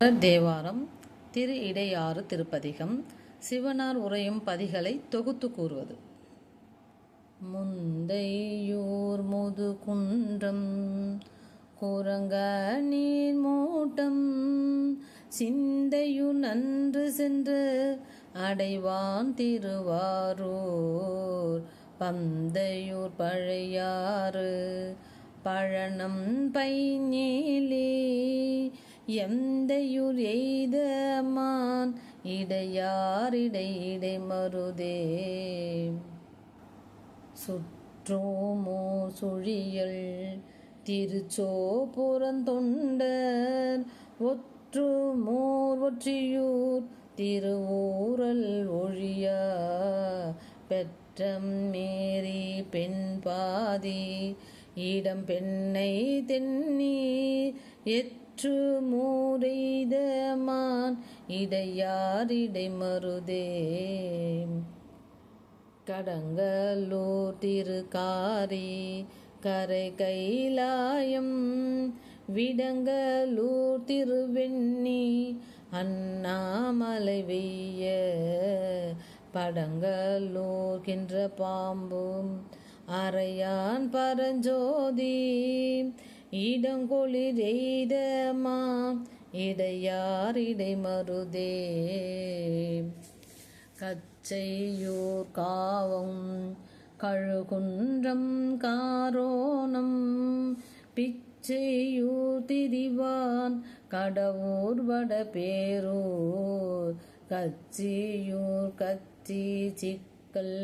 தேவாரம் திரு இடையாறு திருப்பதிகம் சிவனார் உரையும் பதிகளை தொகுத்து கூறுவது. முந்தையூர் முதுகுன்றம் குரங்க நீர் மூட்டம் சிந்தையு நன்று சென்று அடைவான் திருவாரூர். பந்தையூர் பழையாறு பழனம் பைஞேலே எந்தையுர் எய்தமான் இடையாரிடை இடை மருதே. சுற்றோமோ சுழியல் திருச்சோ புறந்தொண்டர் ஒற்று மோர் ஒற்றியூர் திருவூரல் ஒழியா. பெற்றம் மேரி பெண் பாதி இடம் பெண்ணை தென்னீர் எற்று மூறிதமான் இடையாரிடை மருதே கடங்கலூர் திருக்காரி கரை கைலாயம் விடங்கலூர் திருவெண்ணி அண்ணாமலை வெய்ய படங்கலூர்கின்ற பாம்பும் அறையான் பரஞ்சோதி இடங்கொளிர் இடையாரிடை மருதே கச்சையூர் காவம் கழுகுன்றம் காரோணம் பிச்சையூர் திரிவான் கடவுர் வட பேரூர் கச்சியூர் கச்சி சிக்கல்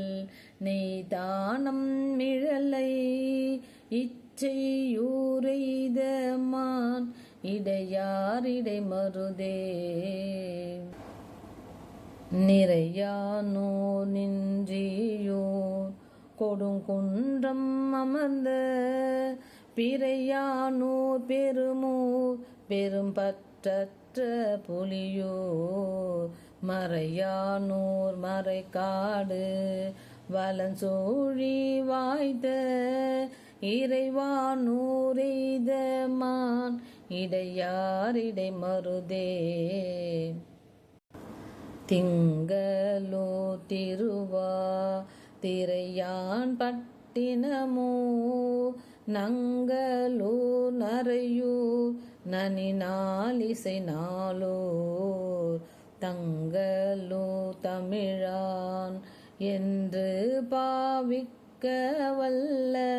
நெய்தானம் மிழலை இச் இச்சையூரைதமான் இடையார் இடைமருதே. நிறையானோ நின்றியோர் கொடுங்குன்றம் அமர்ந்த பிறையானோர் பெருமூர் பெரும் பற்றற்ற புலியோர் மறையானோர் மறைக்காடு வலஞ்சோழி வாய்த்த இறைவானூரெய்தமான் இடையாரிடை மருதே. திங்களோ திருவா திரையான் பட்டினமோ நங்களோ நரையூ நனினாலிசை நாளோர். தங்களோ தமிழான் என்று பாவிக்க வல்ல.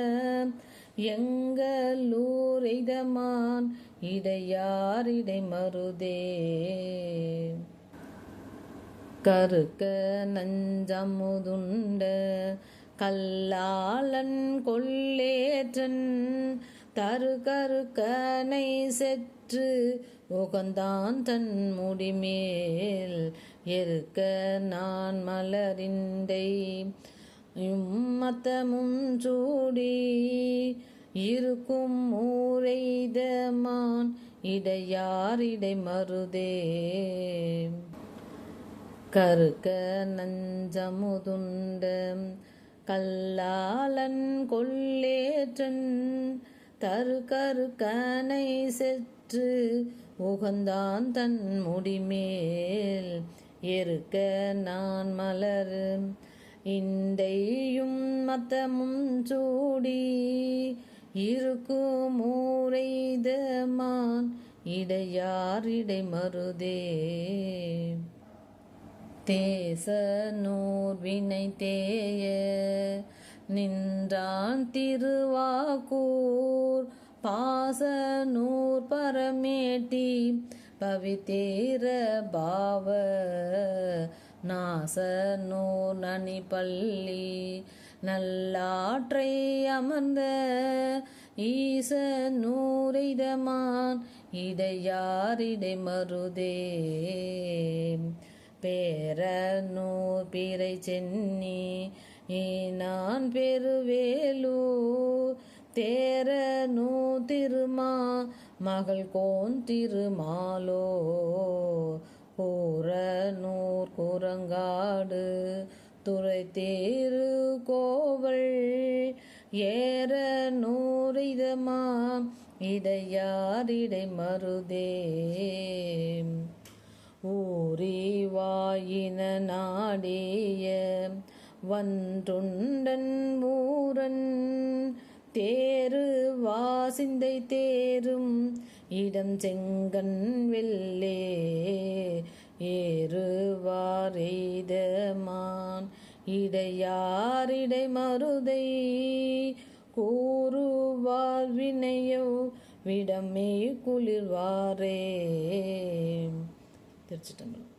எங்களூர் எய்தமான் இடையாரிடை இடைமருதே. கருக்க நஞ்சமுதுண்ட கல்லாளன் கொள்ளேற்றன் தரு கருக்கனை செற்று உகந்தான் தன் முடிமேல். எருக்க நான் மலரிண்டை இம்மத்தமும் சூடி இருக்கும் ஊரைதமான் இடையாரிடை மருதே கருக்க நஞ்சமுதுண்ட கல்லாளன் கொள்ளேற்றன் தரு கருக்கனை செற்று உகந்தான் தன் முடிமேல். எருக்க நான் மலரும் இந்தையும் மத்தமும் சூடி இருக்கும் ஊரைதமான் இடையார் இடைமருதே. தேச நூர் வினை தேய நின்றான் திருவாக்கூர் பாச நூர் பரமேட்டி பவித்தேர பாவ நாச நனி பள்ளி நல்லாற்றை அமர்ந்த ஈச நூரெய்தமான் இடையாரிடை மருதே. பேரனூர் பிறை சென்னி நான் பெருவேலூர் தேரனூ திருமா மகள் கோன் திருமாலோ கூரனூர் குரங்காடு துறை தேரு கோவல் ஏற நூறிதமா இதை யாரிடை மருதே ஊரி வாயின நாடேய வன்றுண்டன் மூரன் தேரு வாசிந்தை தேரும் இடம் செங்கன் வெல்லே ஏறுவார் எய்தமான் இடையாரிடை மருதை கூறுவார் வினையோ விடமே குளிர்வாரே. திருச்சிட்டம்பலம்